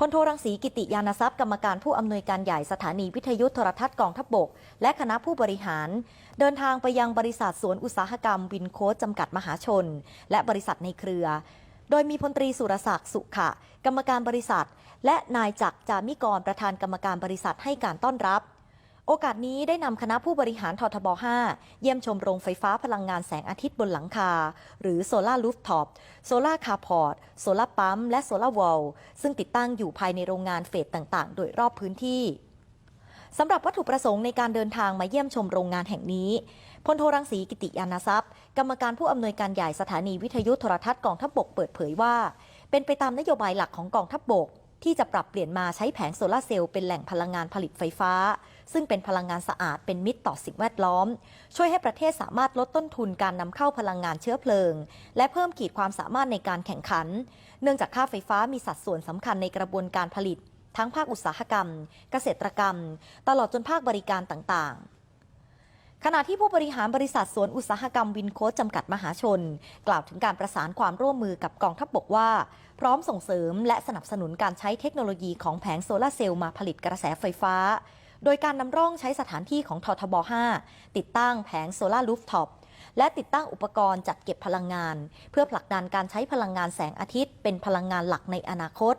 พลโทรังสีกิติยานทรัพย์กรรมการผู้อำนวยการใหญ่สถานีวิทยุโทรทัศน์กองทัพบกและคณะผู้บริหาร เดินทางไปยังบริษัทสวนอุตสาหกรรมวินโคสจำกัดมหาชน และบริษัทในเครือ โดยมีพลตรีสุรศักดิ์สุขะ กรรมการบริษัท และนายจักรจามิกรประธานกรรมการบริษัทให้การต้อนรับ โอกาสนี้ได้นำคณะผู้บริหารททบ 5 เยี่ยมชมโรงไฟฟ้าพลังงานแสงอาทิตย์บนหลังคา หรือโซลารูฟท็อป โซลาคาร์พอร์ต โซลาปั๊ม และโซลาวอลซึ่งติดตั้งอยู่ภายในโรงงานเฟสต่างๆ โดยรอบพื้นที่สำหรับวัตถุประสงค์ในการเดินทางมาเยี่ยมชมโรงงานแห่งนี้พลโทรังสีกิติยานทรัพย์ กรรมการผู้อำนวยการใหญ่สถานีวิทยุโทรทัศน์กองทัพบกเปิดเผยว่า เป็นไปตามนโยบายหลักของกองทัพบก ที่จะปรับเปลี่ยนมาใช้แผงโซลาร์เซลล์เป็นแหล่งพลังงานผลิตไฟฟ้า ซึ่งเป็นพลังงานสะอาดเป็นมิตรต่อสิ่งแวดล้อม ช่วยให้ประเทศสามารถลดต้นทุนการนำเข้าพลังงานเชื้อเพลิง และเพิ่มขีดความสามารถในการแข่งขัน เนื่องจากค่าไฟฟ้ามีสัดส่วนสำคัญในกระบวนการผลิต ทั้งภาคอุตสาหกรรม เกษตรกรรม ตลอดจนภาคบริการต่างๆ ขณะที่ผู้บริหารบริษัทสวนอุตสาหกรรมวินโค้ดจำกัดมหาชน กล่าวถึงการประสานความร่วมมือกับกองทัพบบกว่า พร้อมส่งเสริมและสนับสนุนการใช้เทคโนโลยีของแผงโซลาร์เซลล์มาผลิตกระแสไฟฟ้า โดยการนำร่องใช้สถานที่ของททบ 5 ติดตั้งแผงโซลารูฟท็อปและติดตั้งอุปกรณ์จัดเก็บพลังงาน เพื่อผลักดันการใช้พลังงานแสงอาทิตย์ เป็นพลังงานหลักในอนาคต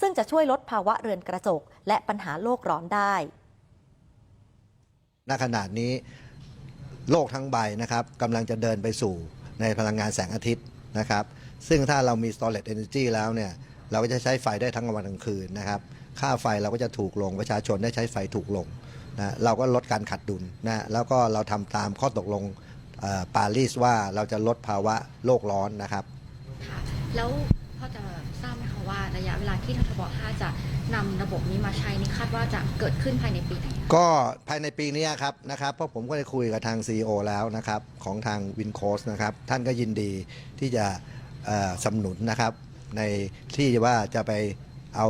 ซึ่งจะช่วยลดภาวะเรือนกระจก และปัญหาโลกร้อนได้ณขณะนี้ โลกทั้งใบนะครับกำลังจะเดินไปสู่ในพลังงานแสงอาทิตย์นะครับ ซึ่งถ้าเรามี storage energy แล้วเนี่ย เราก็จะใช้ไฟได้ทั้งกลางวันกลางคืนนะครับ ค่าไฟเราก็จะถูกลงประชาชนได้ใช้ไฟถูกลงนะเราก็ลดการขัดดุลนะแล้วก็เราทำตามข้อตกลงปารีสว่าเราจะลดภาวะโลกร้อนนะครับ แล้ว อจะทราบไหมคะว่าระยะเวลาที่ททบ 5 จะนำระบบนี้มาใช้นี่คาดว่าจะเกิดขึ้นภายในปีไหนคะก็ภายในปีนี้ครับนะครับเพราะผมก็ได้คุยกับทาง CEO แล้วนะครับของทางวินโคสนะครับท่านก็ยินดีที่จะเอ่อสนุนนะครับ ในที่ว่าจะไปเอา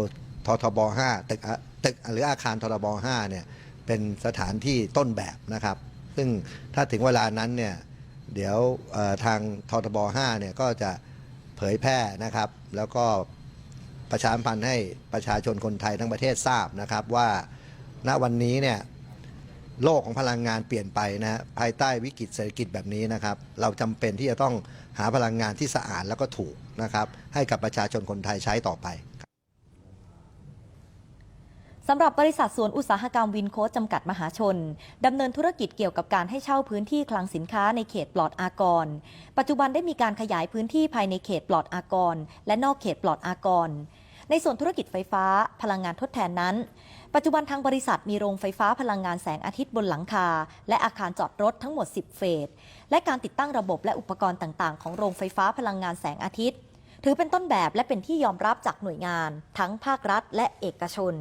ททบ 5 ตึกอะตึกหรืออาคารททบ 5 เนี่ยเป็นสถานที่ต้นแบบนะครับ ซึ่งถ้าถึงเวลานั้นเนี่ยเดี๋ยวเอ่อทางททบ 5 เนี่ยก็จะ ยแพร่นะครับ แล้วก็ประชาสัมพันธ์ให้ประชาชนคนไทยทั้งประเทศทราบนะครับว่าณวันนี้เนี่ยโลกของพลังงานเปลี่ยนไปนะฮะภายใต้วิกฤตเศรษฐกิจแบบนี้นะครับ เราจำเป็นที่จะต้องหาพลังงานที่สะอาดแล้วก็ถูกนะครับ ให้กับประชาชนคนไทยใช้ต่อไป สำหรับบริษัทสวนอุตสาหกรรมวินโค้ดจำกัดมหาชน ดำเนินธุรกิจเกี่ยวกับการให้เช่าพื้นที่คลังสินค้าในเขตปลอดอากร ปัจจุบันได้มีการขยายพื้นที่ภายในเขตปลอดอากร และนอกเขตปลอดอากร ในส่วนธุรกิจไฟฟ้าพลังงานทดแทนนั้น ปัจจุบันทางบริษัทมีโรงไฟฟ้าพลังงานแสงอาทิตย์บนหลังคา และอาคารจอดรถทั้งหมด 10 เฟส และการติดตั้งระบบและอุปกรณ์ต่างๆ ของโรงไฟฟ้าพลังงานแสงอาทิตย์ ถือเป็นต้นแบบและเป็นที่ยอมรับจากหน่วยงาน ทั้งภาครัฐ และเอกชน